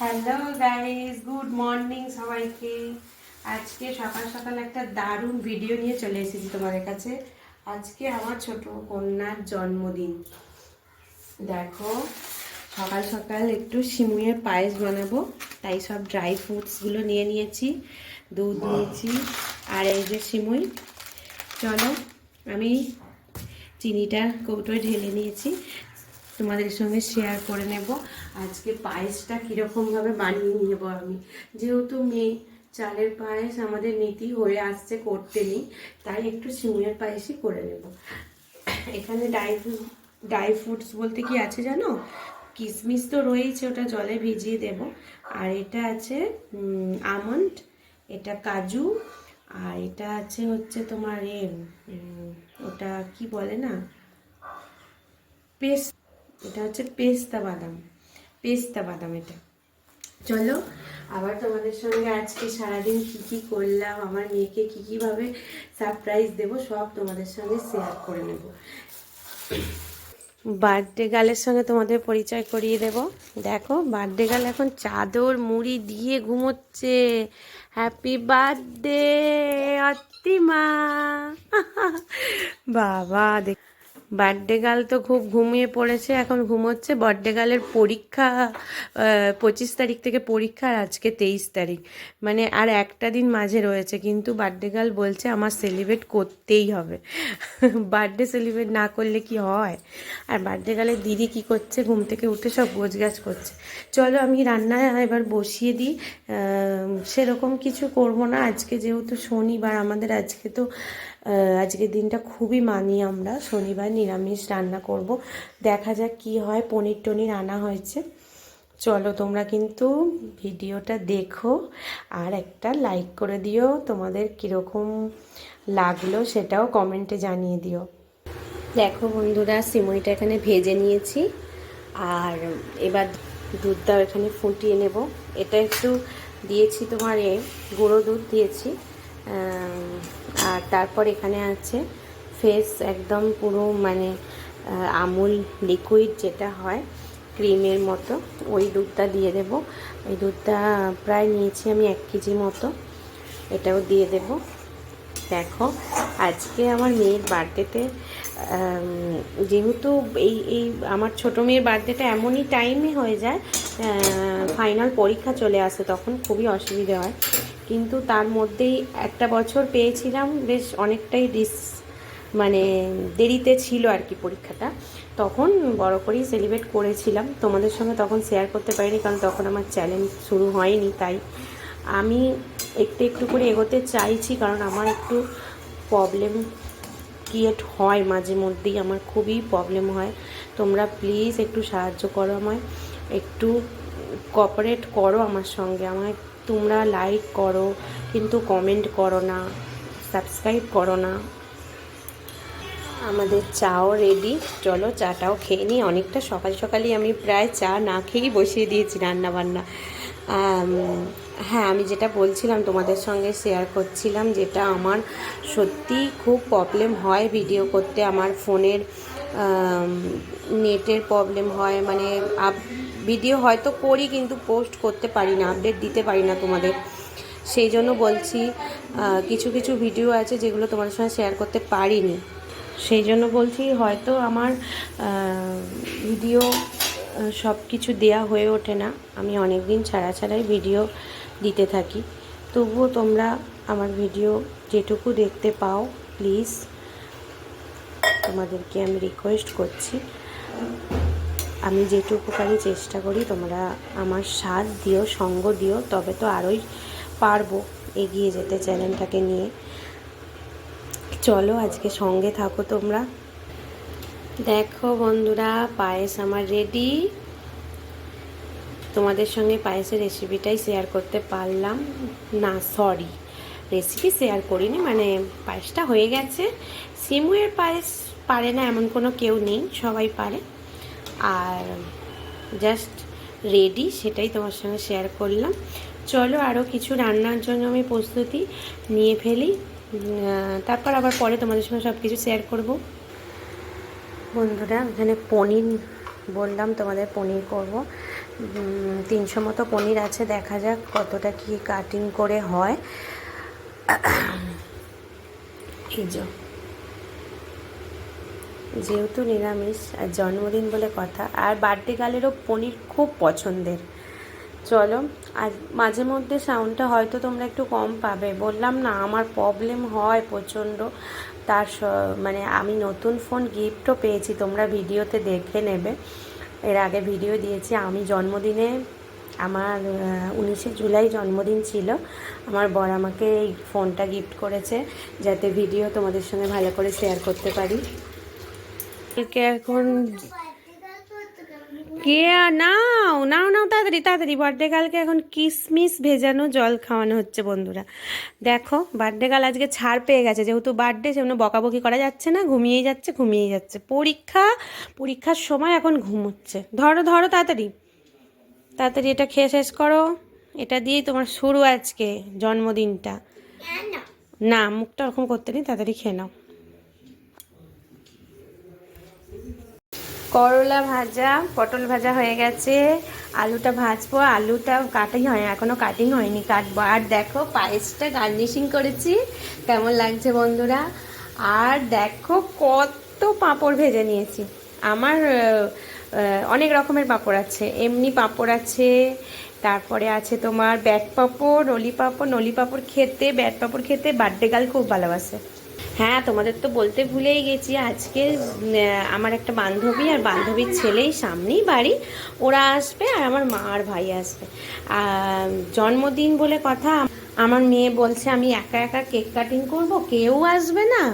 Hello guys good morning সবাইকে। আজকে সকাল সকাল একটা দারুণ ভিডিও নিয়ে চলে এসেছি তোমাদের কাছে। আজকে আমার ছোট কন্যার জন্মদিন। দেখো সকাল সকাল একটু সিমুয়ের পায়েস বানাবো তাই সব ড্রাই ফ্রুটসগুলো নিয়ে নিয়েছি দুধ নিয়েছি আর এই যে সিমুই চলো আমি চিনিটা কৌটোয় ঢেলে নিয়েছি। তোমাদের সঙ্গে শেয়ার করে নেব। আজকে পায়েসটা কীরকমভাবে বানিয়ে নেব আমি। যেহেতু মেয়ে, চালের পায়েস আমাদের নীতি হয়ে আসছে করতে নেই, তাই একটু সিমের পায়েসই করে নেব। এখানে ড্রাই ফ্রুট ড্রাই ফ্রুটস বলতে কি আছে জানো? কিশমিশ তো রয়েছে ওটা জলে ভিজিয়ে দেব। আর এটা আছে আমন্ড, এটা কাজু, আর এটা আছে হচ্ছে তোমার এ ওটা কি বলে না? পেস্ট। এটা হচ্ছে পেস্তা বাদাম পেস্তা বাদাম এটা। চলো, আবার তোমাদের সঙ্গে আজকে সারাদিন কি কি করলাম, আমার মেয়েকে কি কীভাবে সারপ্রাইজ দেব, সব তোমাদের সঙ্গে শেয়ার করে নেব। বার্থডে গালের সঙ্গে তোমাদের পরিচয় করিয়ে দেব। দেখো বার্থডে গাল এখন চাদর মুড়ি দিয়ে ঘুমোচ্ছে। হ্যাপি বার্থডে অত্তিমা বাবা, দেখ বার্থডে গাল তো খুব ঘুমিয়ে পড়েছে, এখন ঘুমোচ্ছে। বার্থডে গালের পরীক্ষা পঁচিশ তারিখ থেকে পরীক্ষা আর আজকে তেইশ তারিখ। মানে আর একটা দিন মাঝে রয়েছে, কিন্তু বার্থডে গাল বলছে আমার সেলিব্রেট করতেই হবে। বার্থডে সেলিব্রেট না করলে কি হয়? আর বার্থডে গালের দিদি কি করছে? ঘুম থেকে উঠে সব গোছগাছ করছে। চলো আমি রান্না এবার বসিয়ে দিই। সেরকম কিছু করব না। আজকে যেহেতু শনিবার, আমাদের আজকে তো আজকের দিনটা খুবই মানি আমরা। শনিবার নিরামিষ রান্না করব। দেখা যাক কি হয়। পনির টনির আনা হয়েছে। চলো তোমরা কিন্তু ভিডিওটা দেখো আর একটা লাইক করে দিও। তোমাদের কীরকম লাগল সেটাও কমেন্টে জানিয়ে দিও। দেখো বন্ধুরা সিমইটা এখানে ভেজে নিয়েছি। আর এবার দুধটাও এখানে ফুটিয়ে নেব। এটা একটু দিয়েছি তোমার এ, গুঁড়ো দুধ দিয়েছি। আর তারপর এখানে আছে ফেস একদম পুরো মানে আমুল লিকুইড যেটা হয়, ক্রিমের মতো। ওই দুধটা দিয়ে দেব। ওই দুধটা প্রায় নিয়েছি আমি এক কেজি মতো। এটাও দিয়ে দেব। দেখো, আজকে আমার মেয়ের বার্থডেতে যেহেতু এই এই আমার ছোটো মেয়ের বার্থডেটা এমনই টাইমে হয়ে যায় ফাইনাল পরীক্ষা চলে আসে, তখন খুবই অসুবিধে হয়। কিন্তু তার মধ্যেই একটা বছর পেয়েছিলাম, বেশ অনেকটাই ডিস মানে দেরিতে ছিল আর কি পরীক্ষাটা। তখন বড় করেই সেলিব্রেট করেছিলাম। তোমাদের সঙ্গে তখন শেয়ার করতে পারিনি কারণ তখন আমার চ্যালেঞ্জ শুরু হয়নি, তাই আমি একটু একটু করে এগোতে চাইছি কারণ আমার একটু প্রবলেম ক্রিয়েট হয় মাঝে মধ্যেই, আমার খুবই প্রবলেম হয়। তোমরা প্লিজ একটু সাহায্য করো আমায়, একটু কপারেট করো আমার সঙ্গে, আমায় তোমরা লাইক করো, কিন্তু কমেন্ট করো না সাবস্ক্রাইব করো না। আমাদের চাও রেডি চলো চাটাও খেয়ে নিই। অনেকটা সকাল সকালই আমি প্রায় চা না খেয়েই বসিয়ে দিয়েছি রান্না বান্না হ্যাঁ আমি যেটা বলছিলাম, তোমাদের সঙ্গে শেয়ার করছিলাম, যেটা আমার সত্যি খুব প্রবলেম হয় ভিডিও করতে। আমার ফোনের নেটের প্রবলেম হয় মানে আপ ভিডিও হয়তো করি কিন্তু পোস্ট করতে পারি না আপডেট দিতে পারি না তোমাদের। সেই জন্য বলছি কিছু কিছু ভিডিও আছে যেগুলো তোমাদের সঙ্গে শেয়ার করতে পারিনি। সেই জন্য বলছি, হয়তো আমার ভিডিও সব কিছু দেয়া হয়ে ওঠে না। আমি অনেক দিন ছাড়া ছাড়াই ভিডিও দিতে থাকি। তবুও তোমরা আমার ভিডিও যেটুকু দেখতে পাও প্লিজ তোমাদেরকে আমি রিকোয়েস্ট করছি। আমি যেটুকু পারি চেষ্টা করি, তোমরা আমার সাথ দিও, সঙ্গ দিও, তবে তো আরোই পারব এগিয়ে যেতে চ্যানেলটাকে নিয়ে। চলো আজকে সঙ্গে থাকো তোমরা। দেখো বন্ধুরা, পায়েস আমার রেডি তোমাদের সঙ্গে পায়েসের রেসিপিটাই শেয়ার করতে পারলাম। না সরি রেসিপি শেয়ার করিনি মানে পায়েসটা হয়ে গেছে। সিমুয়ের পায়েস পারে না এমন কোনো কেউ নেই, সবাই পারে। আর জাস্ট রেডি সেটাই তোমার সঙ্গে শেয়ার করলাম। চলো আরও কিছু রান্নার জন্য আমি প্রস্তুতি নিয়ে ফেলি। তারপর আবার পরে তোমাদের সঙ্গে সব কিছু শেয়ার করব। বন্ধুরা, এখানে পনির, বললাম তোমাদের পনির করব। তিনশো মতো পনির আছে, দেখা যাক কতটা কি কাটিং করে হয়। এই যে। যেহেতু নিরামিষ, আর জন্মদিন বলে কথা, আর বার্থডে গালেরও পনির খুব পছন্দের। চলো, আর মাঝে মধ্যে সাউন্ডটা হয়তো তোমরা একটু কম পাবে। বললাম না, আমার প্রবলেম হয় প্রচণ্ড। তার মানে আমি নতুন ফোন গিফটও পেয়েছি, তোমরা ভিডিওতে দেখে নেবে। এর আগে ভিডিও দিয়েছি, আমি জন্মদিনে, আমার উনিশে জুলাই জন্মদিন ছিল। আমার বর আমাকে এই ফোনটা গিফট করেছে, যাতে ভিডিও তোমাদের সঙ্গে ভালো করে শেয়ার করতে পারি। কে এখন কে নাও নাও নাও তাড়াতাড়ি তাড়াতাড়ি। বার্থডে গালকে এখন কিসমিস ভেজানো জল খাওয়ানো হচ্ছে বন্ধুরা। দেখো বার্থডে গাল আজকে ছাড় পেয়ে গেছে। যেহেতু বার্থডে সেজন্য বকাবকি করা যাচ্ছে না ঘুমিয়েই যাচ্ছে ঘুমিয়েই যাচ্ছে। পরীক্ষা পরীক্ষার সময় এখন ঘুমোচ্ছে ধরো ধরো তাড়াতাড়ি। তাড়াতাড়ি এটা খেয়ে শেষ করো। এটা দিয়েই তোমার শুরু আজকে জন্মদিনটা। না মুখটা ওরকম করতে নেই তাড়াতাড়ি খেয়ে নাও। করলা ভাজা, পটল ভাজা হয়ে গেছে। আলুটা ভাজবো, আলুটা কাটাই হয়, এখনও কাটিং হয়নি, কাটবো। আর দেখো, পায়েসটা গার্নিশিং করেছি। কেমন লাগছে বন্ধুরা? আর দেখো, কত পাঁপড় ভেজে নিয়েছি। আমার অনেক রকমের পাঁপড় আছে। এমনি পাঁপড় আছে, তারপরে আছে তোমার ব্যাট পাঁপড় নলি পাঁপড় নলি পাঁপড় খেতে, ব্যাট পাঁপড় খেতে বার্থডে গাল খুব ভালোবাসে। হ্যাঁ তোমাদের তো বলতে ভুলেই গেছি। আজকে আমার একটা বান্ধবী আর বান্ধবীর ছেলেই সামনেই বাড়ি। ওরা আসবে আর আমার মা আর ভাই আসবে। জন্মদিন বলে কথা, আমার মেয়ে বলছে, আমি একা একা কেক কাটিং করব, কেউ আসবে না?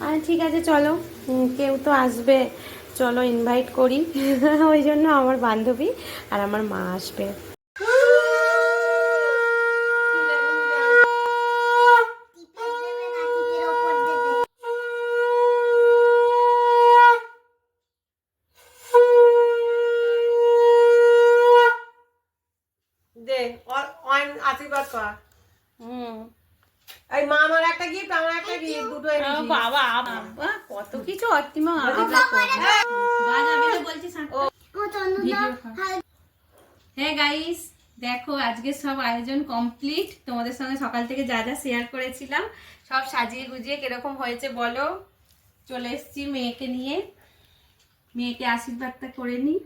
আর, ঠিক আছে, চলো। কেউ তো আসবে। চলো ইনভাইট করি। ওই জন্য আমার বান্ধবী আর আমার মা আসবে দে অ- অয়ন আশীর্বাদ কর হুম এই মা আমার একটা গিফট আমার একটা গিফট দুটো এনেছি। বাবা বাবা কত কিছু অত্তিমা হ্যাঁ গাইস দেখো আজকে সব আয়োজন কমপ্লিট তোমাদের সঙ্গে সকাল থেকে যা যা শেয়ার করেছিলাম সব সাজিয়ে গুজিয়ে কীরকম হয়েছে বলো? চলে এসছি মেয়েকে নিয়ে। মেয়েকে আশীর্বাদটা করে নিই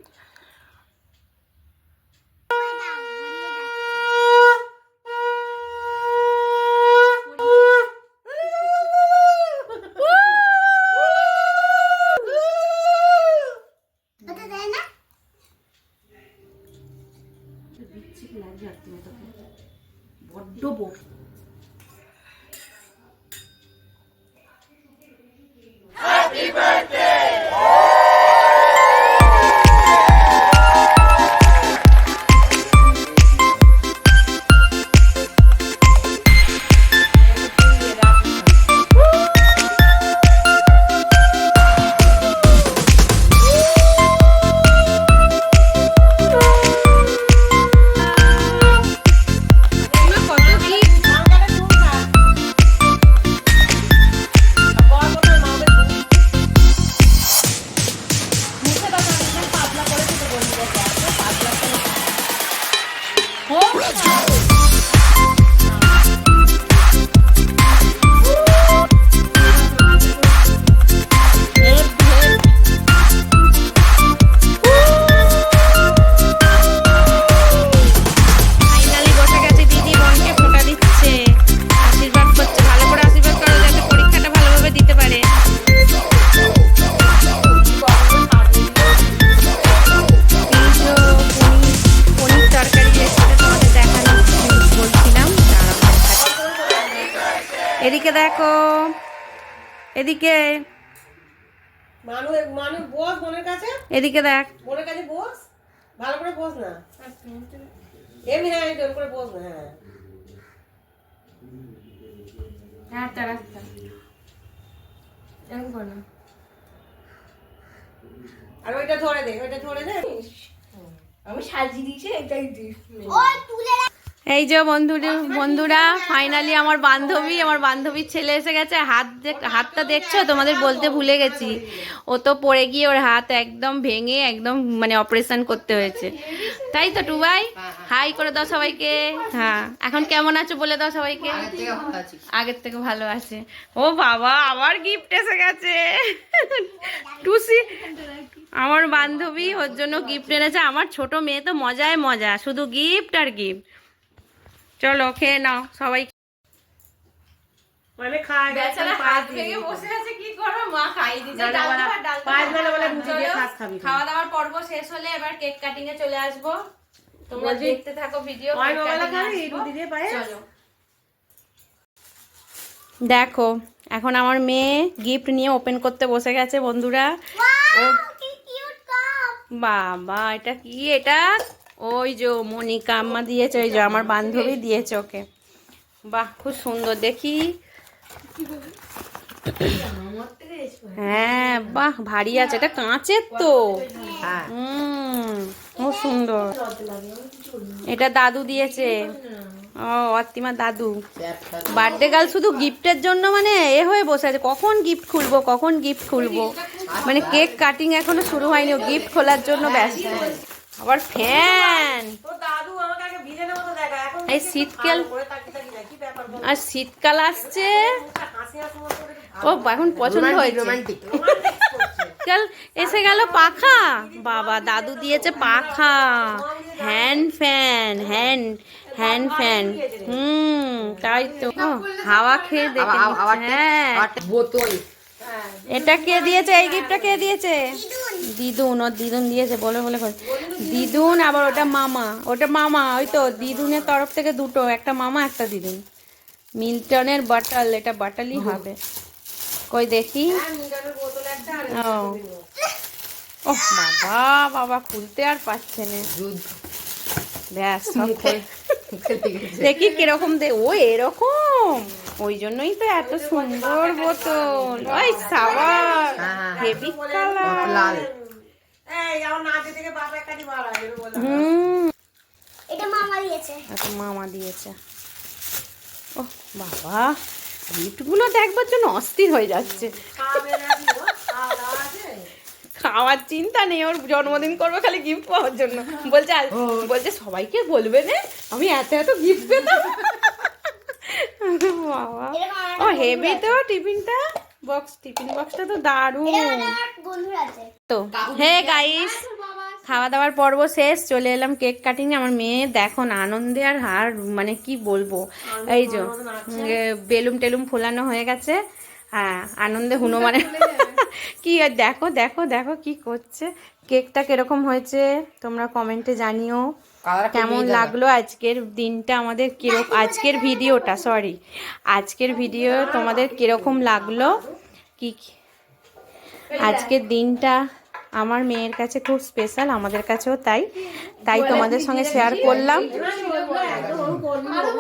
বড্ড বড় এদিকে দেখো। এদিকে। মানু মানু বস বোনের কাছে? এদিকে দেখ। বোনের কাছে বস? ভালো করে বস না। এমনি হ্যাঁ এরকম করে বস না হ্যাঁ। এরকম করো আর ওইটা ধরে দে ওইটা ধরে দে। আমি সাজিয়ে দিয়েছি এটাই দিস। এই যে বন্ধুরা বন্ধুরা ফাইনালি আমার বান্ধবী আমার বান্ধবীর ছেলে এসে গেছে। হাত হাতটা দেখছ? তোমাদের বলতে ভুলে গেছি। ও তো পড়ে গিয়ে ওর হাত একদম ভেঙে একদম মানে অপারেশন করতে হয়েছে। তাই তো টুবাই? হাই করে দাও সবাইকে। হ্যাঁ এখন কেমন আছো বলে দাও সবাইকে। আগের থেকে ভালো আছে। ও বাবা আবার গিফট এসে গেছে। টুসি আমার বান্ধবী ওর জন্য গিফট এনেছে। আমার ছোট মেয়ে তো মজায় মজা শুধু গিফট আর গিফট চলো খেয়ে নাও সবাই মানে খায় বেচারা হাত ভেঙে বসে আছে কি করো মা খাইয়ে দিচ্ছে ডাল ডাল ভাত, ডাল পাঁচ ভাত। বেলা রুটি দিয়ে খাস খাবি খাওয়া দাওয়ার পর্ব শেষ হলে এবার কেক কাটিং এ চলে আসব। তোমরা দেখতে থাকো ভিডিও কয় বেলা খাবি রুটি দিয়ে পায়ে চলো। দেখো এখন আমার মেয়ে গিফট নিয়ে ওপেন করতে বসে গেছে বন্ধুরা। ও বাবা এটা কি? এটা ওই যে মনিকা আম্মা দিয়েছে ওই যে আমার বান্ধবী দিয়েছে ওকে। বাহ খুব সুন্দর দেখি। হ্যাঁ বাহ ভারী আছে এটা কাঁচের তো। হ্যাঁ। হুম খুব সুন্দর। এটা দাদু দিয়েছে। ও অত্তিমা দাদু। বার্থডে গার্ল শুধু গিফটের জন্য মানে এ হয়ে বসে আছে। কখন গিফট খুলবো কখন গিফট খুলবো? মানে কেক কাটিং এখনও শুরু হয়নি গিফট খোলার জন্য ব্যস্ত। আবার ফ্যান। এই শীতকাল? আর শীতকাল আসছে। ও এখন পছন্দ হয়েছে। এসে গেল পাখা। বাবা দাদু দিয়েছে পাখা। Hand fan hand hand fan. হুম তাই তো। হাওয়া খেয়ে দেখে হ্যাঁ। বোতল। এটা কে দিয়েছে? এই গিফটটা কে দিয়েছে? দিদুন ওর দিদুন দিয়েছে বলে বলে। দিদুন আবার ওটা মামা। ওটা মামা ওই তো দিদুনের তরফ থেকে দুটো একটা মামা একটা দিদুন। মিল্টনের বাটাল এটা বাটালই হবে। কই দেখি? ও। ও বাবা বাবা খুলতে আর পাচ্ছে না। দুধ। ব্যাস দেখি কীরকম দে ও এরকম। ওই জন্যই তো এত সুন্দর বোতল। ওই সাবান হ্যাঁ, হেভি কালার লাল হুম। এটা মামা দিয়েছে। এটা মামা দিয়েছে। ও বাবা গিফটগুলো দেখবার জন্য অস্থির হয়ে যাচ্ছে? খাওয়ার চিন্তা নেই ওর জন্মদিন করব খালি গিফট পাওয়ার জন্য। বলছে বলছে সবাইকে বলবে না আমি এত এত গিফট পেতাম। বাবা। ও হেভি তো টিফিনটা? বক্স টিফিন বক্সটা তো দারুণ। তো হে গাইস খাওয়া দাওয়ার পর্ব শেষ চলে এলাম কেক কাটিং আমার মেয়ে দেখো না আনন্দে আর হার মানে কি বলব? এই যে বেলুম টেলুম ফোলানো হয়ে গেছে। হ্যাঁ আনন্দে হুনুমানে কি আর দেখো দেখো দেখো কি করছে। কেকটা কীরকম হয়েছে? তোমরা কমেন্টে জানিও। কেমন লাগল আজকের দিনটা? আমাদের কীরকম আজকের ভিডিওটা সরি আজকের ভিডিও তোমাদের কীরকম লাগল? কি আজকের দিনটা আমার মেয়ের কাছে খুব স্পেশাল আমাদের কাছেও তাই। তাই তোমাদের সঙ্গে শেয়ার করলাম।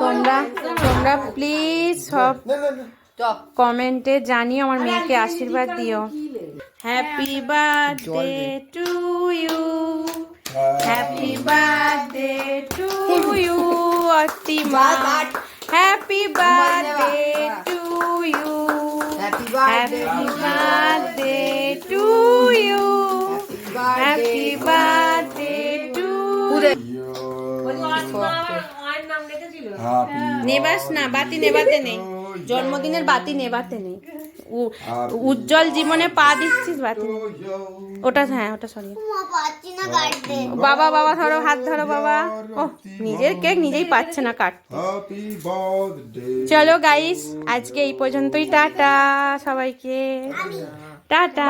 তোমরা তোমরা প্লিজ সব কমেন্টে জানিও আমার মেয়েকে আশীর্বাদ দিও। Happy birthday to you happy birthday to you Atima happy birthday to you happy birthday happy to you happy birthday to নেবাস না বাতি নেবাতে নেই। জন্মদিনের বাতি নেবাতে নেই। উজ্জ্বল জীবনে পা দিচ্ছিস বাতি ওটা হ্যাঁ ওটা সরি বাবা বাবা ধরো হাত ধরো বাবা। ও নিজের কেক নিজেই পাচ্ছে না কাটতে। চলো গাইস আজকে এই পর্যন্তই টাটা সবাইকে। টাটা.